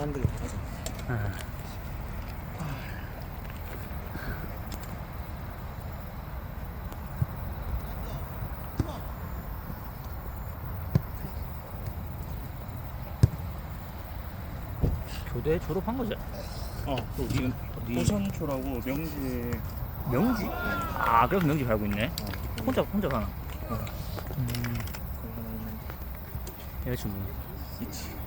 사람들이 다 가자. 아. 교대 졸업한 거지? 어, 또 어디 어디 도산초라고 명지에 명지? 아 그래서 명지 살고 있네. 어, 혼자 혼자 사나? 어. 음, 그 여자친구 있지.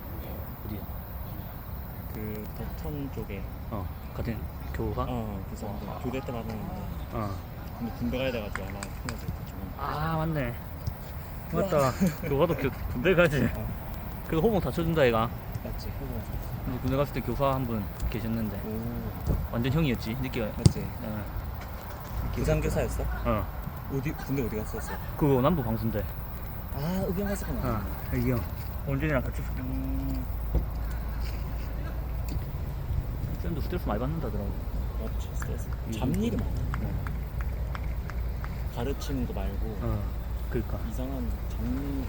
그 덕천 쪽에 어 같은 교가? 어, 그 사람들 교대 때 만났는데 어. 근데 군대 가야 돼가지고 아마 헤어질 좀. 아 맞네. 맞다. 교가도 교, 군대 가지. 어, 그 호봉 다 쳐준다 얘가. 맞지? 근데 군대 갔을 때 교사 한분 계셨는데 오, 완전 형이었지. 느끼가. 맞지? 어. 부산 교사였어? 어. 어디 군대 어디 갔었어? 그거 남부 방수인데. 아, 의경 갔었구나. 어. 이 형. 원준이랑 같이 음, 쌤도 스트레스 많이 받는다더라고. 맞지. 스트레스. 이- 잡일이 많아. 가르치는 거 말고 어. 그러니까. 이상한 잡일이.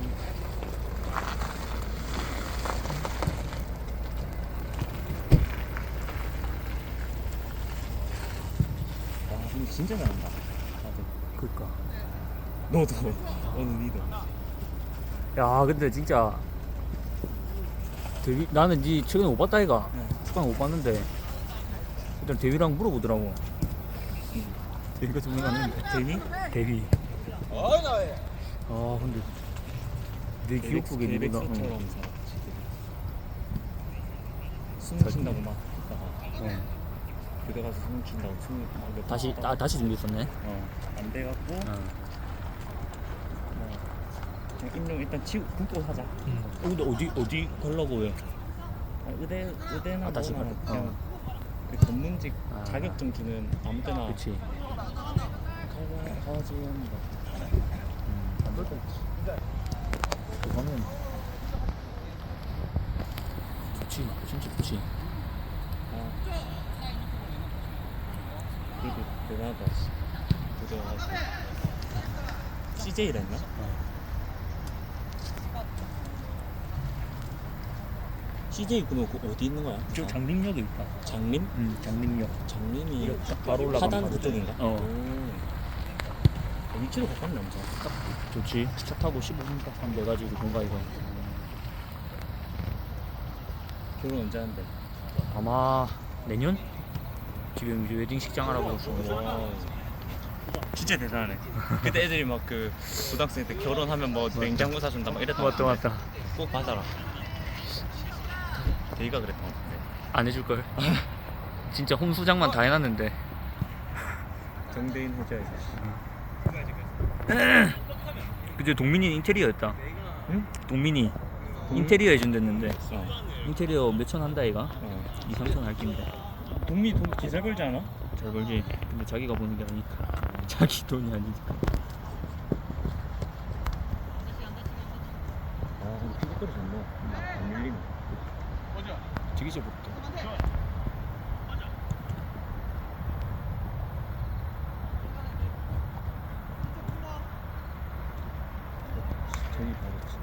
와, 근데 진짜 잘한다. 다들. 그러니까. 너도 오늘 니도. 야 근데 진짜 데뷔 나는 니 최근에 못 봤다 이가. 네. 축구는 못 봤는데 일단 데뷔랑 물어보더라고. 좀 생각났는데. 데뷔? 데뷔. 아 근데 내 기억속에 누구나. 숨 쉰다고 막 했다가 어. 교대 가서 숨 쉰다고 숨막몇 다시 번아 다시 준비했었네. 어, 안 돼갖고 어. 뭐 그냥 임용 일단 치우 굶고 사자. 어, 근데 어디 어디 가려고 왜? 아, 의대 의대나 아, 다시 뭐나 가자. 그냥 그 전문직 아. 자격증 주는 아무 때나. 가자 가지 하는 거. 음. 안 그래도 그거는 좋지. 진짜 좋지. 아, 그래도 대단하다. 가가지고 CJ라 했나? 어. CJ 그거 그 어디 있는 거야? 저 아, 장림역에 있다. 장림? 음, 장림역. 장림이 이렇게 딱 바로 올라가면 하단 바로 그쪽인가? 어. 오. 위치로 가깝네 엄청. 좋지. 차 타고 15분 딱 하면 돼가지고 공가이고. 결혼 언제 하는데? 아마 내년? 지금 이제 웨딩 식장 알아보고 있어. 와. 진짜 대단하네. 그때 애들이 막 그 고등학생 때 결혼하면 뭐 냉장고 사준다 막 이랬던 맞다 맞다. 꼭 받아라. 대희가 그랬던 것 같은데. 안 해줄 걸. 진짜 홈수장만 다 해놨는데. 정대인 호자에서. 그때 동민이 인테리어였다. 응? 동민이 동- 인테리어 해준댔는데 어. 인테리어 몇 천 한다 얘가? 어. 2, 3천 할 낀데. 동미 돈 개잘 벌지 않아? 잘 벌지. 근데 자기가 버는 게 아니니까. 자기 돈이 아니니까. 아 근데 피부거리 좋네. 안 밀리네. 잘 벌었다. 저기 바로 치.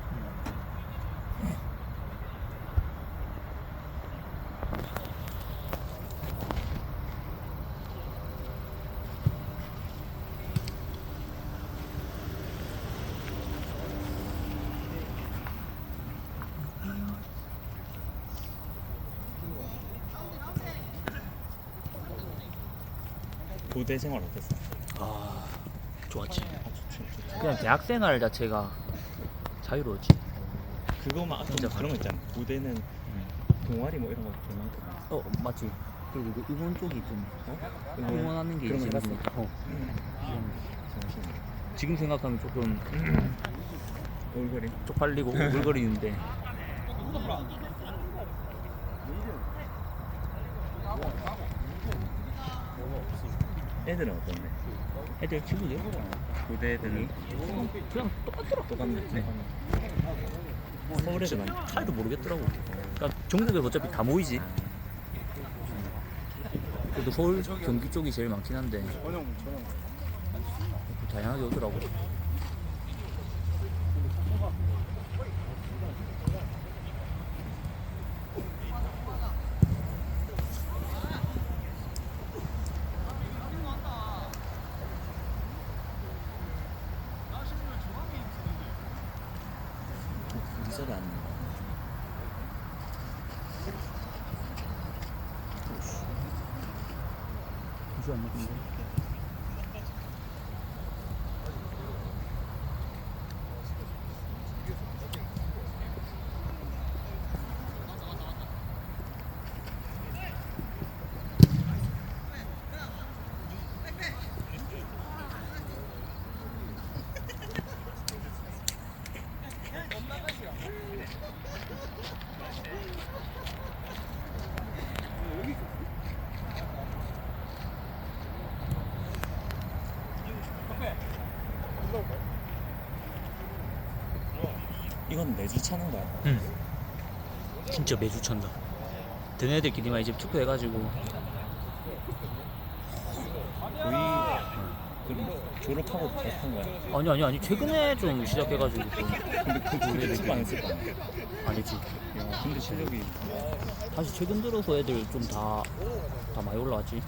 고대 생활 어땠어? 아 좋았지. 아 좋지 좋지. 그냥 대학 생활 자체가 자유로웠지. 그거만 아, 좀 진짜 그런 거 있잖아. 고대는 음. 동아리 뭐 이런 거 개많거든. 어 맞지. 그리고 그 응원 쪽이 좀 어? 응원하는 게 그런 거 있지. 해봤어? 어. 지금 생각하면 조금 얼굴이. 쪽팔리고 오글거리는데 애들은 어떤데? 애들 친구들 고대 애들은 그냥 똑같더라. 똑같네. 네. 서울 애들 많이. 차이도 모르겠더라고. 그러니까 전국에 어차피 다 모이지. 그래도 서울 경기 쪽이 제일 많긴 한데 다양하게 오더라고. 소리 안 나. 무시 안 나쁜데? 이건 매주 차는 거야? 응. 진짜 매주 찬다. 드는 애들끼리만 이제 투표해가지고 거의 그럼 졸업하고 탄 거야? 아니 아니 아니 최근에 좀 시작해가지고 또 근데 그 전에 연습 안 했을 거 아니야? 아니지. 야, 근데 실력이 다시 최근 들어서 애들 좀 다 다 많이 올라왔지.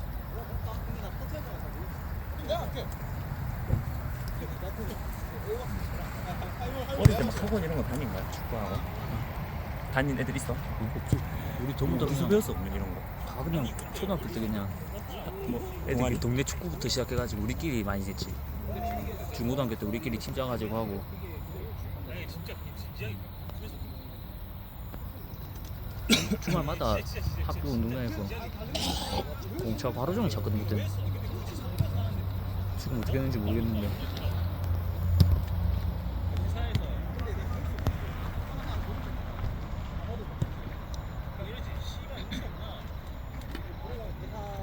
어릴 때 막 학원 이런 거 다닌 거야? 축구하고? 다닌 애들 있어? 없지. 우리 전부 다 무슨 그냥 배웠어? 그러면 이런 거? 다 그냥 초등학교 때 그냥 뭐 애들이 동아리? 동네 축구부터 시작해가지고 우리끼리 많이 했지. 중고등학교 때 우리끼리 팀 짜가지고 하고. 주말마다 학교 운동장에서 공차 바로 종일 찼거든 그때. 지금 어떻게 했는지 모르겠는데.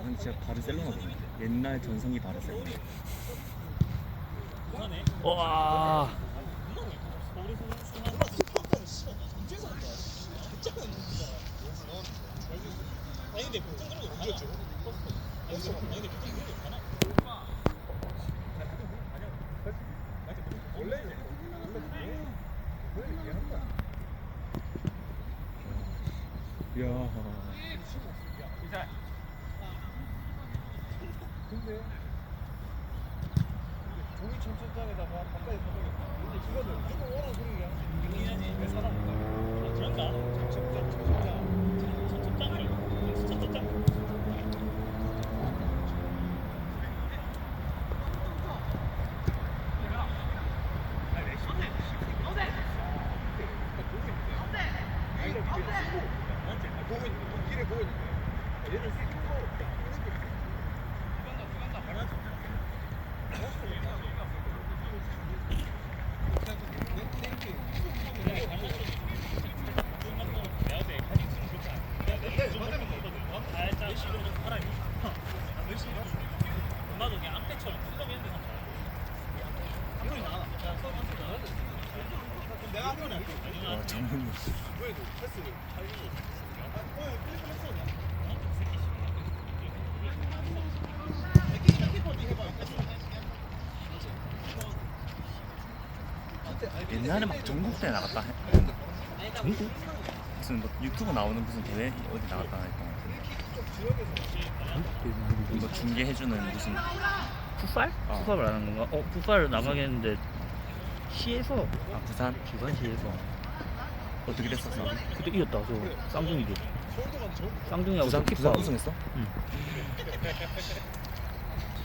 난 진짜 바르셀로나. 옛날 전성기 바르셀로나. 와. 이야. 종이 천천장에다가 바깥에 가져겠다. 근데 그거는 무조건 오라 소리야. 내 사람. 그런가? 천천장, 천천장. 천천장을. 천천장. 보고 있는 거, 길에 보고 있는 거. 얘는 큰 거. 와, 전문이. 옛날에 막 전국대 나갔다 했 전국? 무슨 뭐 유튜브 나오는 무슨 대회 어디 나갔다 했던 것 같은데 뭐 중계해주는 무슨 풋살? 어. 풋살을 안 하는 건가? 어, 풋살 나가겠는데 시에서 아 부산 부산시에서 어떻게 됐었어? 그때 이겼다 저 쌍둥이들 쌍둥이하고 부산 키퍼 부산 우승했어?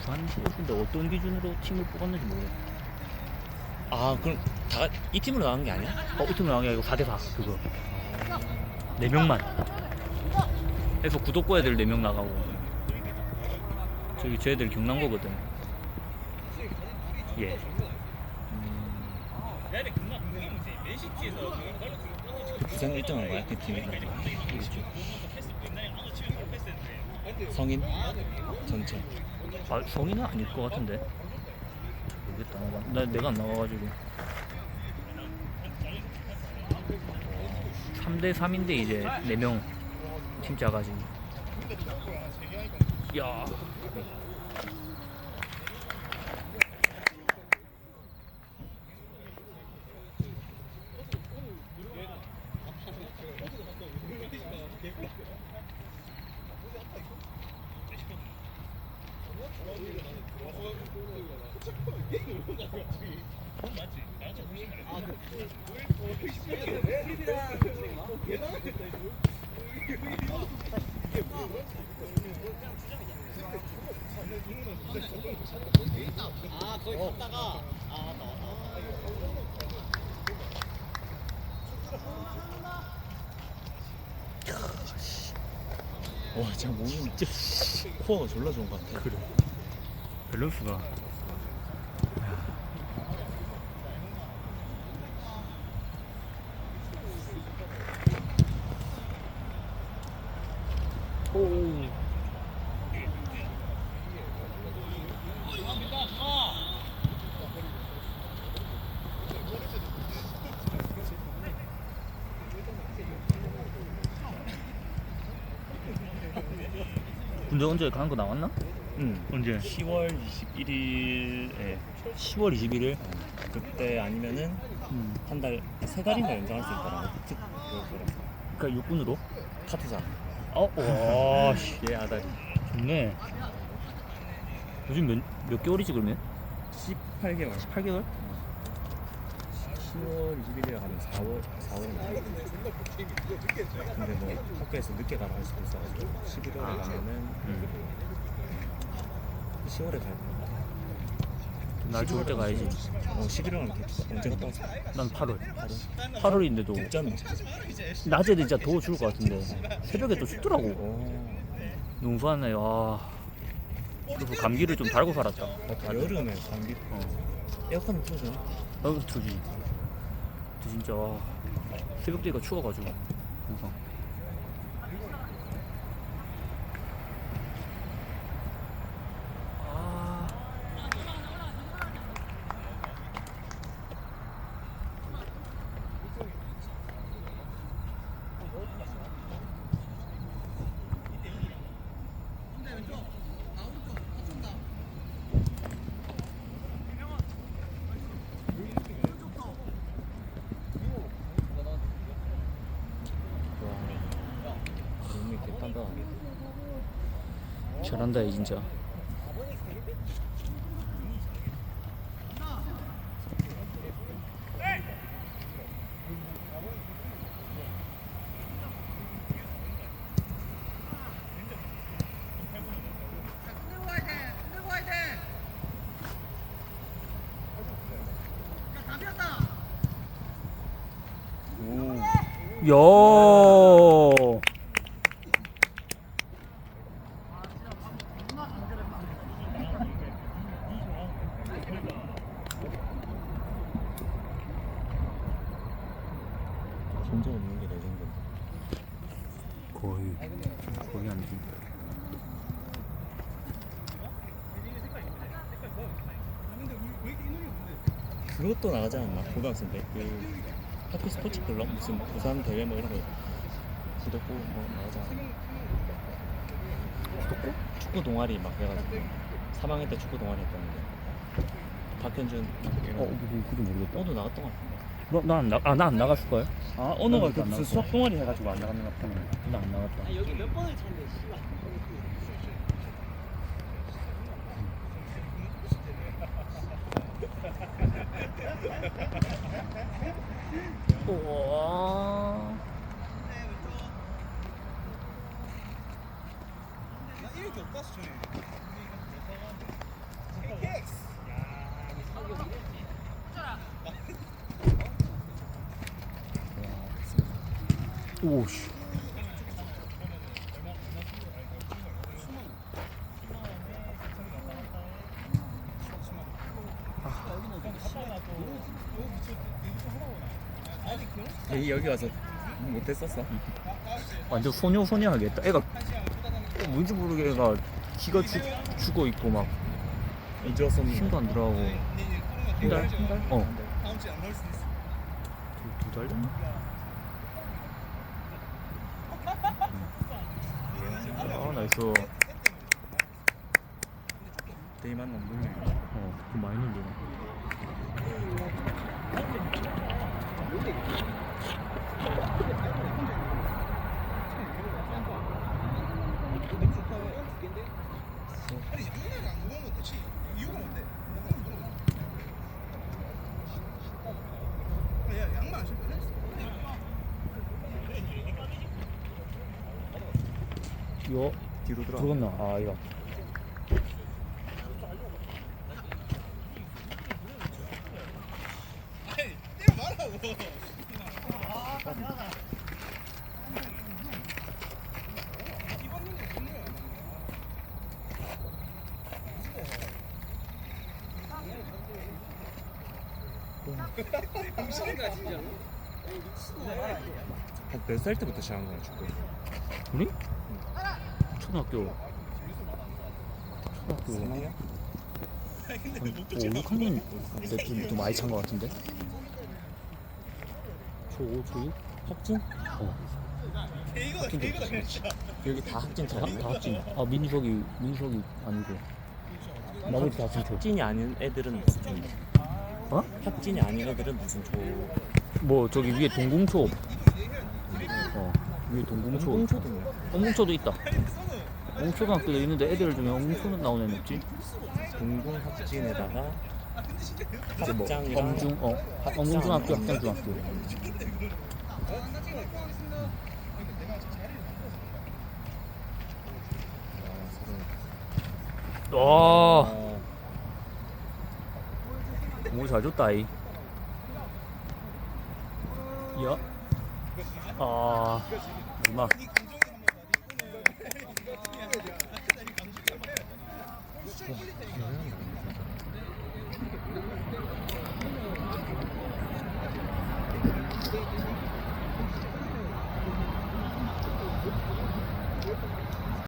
부산시에서인데 어떤 기준으로 팀을 뽑았는지 모르겠어 아 그럼 다 이 팀으로 나간 게 아니야? 어, 이팀은 아니야 이거 4대4 그거. 4명만. 해서 구독고 애들 4명 나가고. 저기 쟤들 경남고거든. 예 부산 1등한 거야 그 팀이? 성인? 전체? 아, 성인은 아닐 것 같은데. 모르겠다. 나, 나 내가 안 나가가지고. 3대 3인데 이제 4명 팀 짜가지고. 야 와 진짜 몸이 진짜 코어가 졸라 좋은 것 같아. 그래. 밸런스가. 오. 군대 언제 가는 거 나왔나? 응. 언제? 10월 21일에 10월 21일. 그때 아니면은 음. 한 달 세 달인가 연장할 수 있더라. 특 그거랑 그러니까 육군으로. 카투사. 어, 와, 씨, 얘 아다리. 좋네. 요즘 몇, 몇 개월이지 그러면? 18개월. 8개월? 10월 21일에 가면 4월 4월 근데 뭐 학교에서 늦게 가라 할 수도 있어가지고 11월에 아. 가면은 음. 10월에 갈 거야. 날 좋을 때 가야지. 어 11월은 언제 갔다 왔어? 난 8월. 바로 8월인데도 국전. 낮에는 진짜 더워 죽을 것 같은데 새벽에 또 춥더라고. 오. 너무 좋았네. 와. 그래서 감기를 좀 달고 살았다. 나 여름에 감기 어. 에어컨 틀어줘. 나도 tru지. 진짜 와. 새벽대가 추워가지고 항상. 아. 와. 몸이 개단단하네. 잘한다 얘 진짜. 오. 야. 점점 없는 게 레전드인데. 거의 거의 아니지. 그것도 나가지 않았나? 고등학생 때. 그 학교 스포츠 클럽 무슨 부산 대회 뭐 이런 거 구독고 뭐 나가지 않았나? 구독고? 축구 동아리 막 해가지고 3학년 때 축구 동아리 했다는데 박현준 어, 그거 그도 모르겠다. 오도 나갔던 것 같은데. 너나안 나, 아, 나 안 나갔을 거야? 아 언어가 그 무슨 수학 동아리 해가지고 안 나갔나 봐. 나안 나갔다. 여기 몇 번을 찾는데 씨발 우와. 나 이렇게 없다서 전에 오씨. 이 여기 와서 못했었어. 완전 소녀 소녀 하겠다. 애가 뭔지 모르게 애가 기가 죽, 죽어 있고 막 이주었었니? 힘도 안 들어가고 한 달? 한 달? 어. 다음 주에 안 나올 수도 있어 두, 두 달? 됐나? 아 나이스. 데이만 넘는 어, 그 많이 늘리네. 이거 뒤로 들어. 죽었나? 아 이거. 때려 말라고. 한몇살 때부터 시작한 거야 축구? 우리? 초등학교. 초등학교 3학년? 한 5, 6학년 때쯤부터 많이 찬것 같은데? 초5, 초6? 학진? 어. 학진도 여기 다 학진 다, 다 학진. 아 민석이 민석이 아니고 나머지 다 학진 초. 학진이 아닌 애들은 무슨 초인데? 어? 학진이 아닌 애들은 무슨 초? 뭐 저기 위에 동궁초. 어 위에 동궁초. 공초도 뭐야? 엉궁초도 있다. 엉궁초등학교도 있는데 애들 중에 엉궁초는 나오는 애 없지? 동궁 학진에다가 이제 뭐 엄중 어 학장, 엉궁중학교 엄중. 학장중학교. 와 어, 공을 잘 줬다 이. 야. 아. 마지막.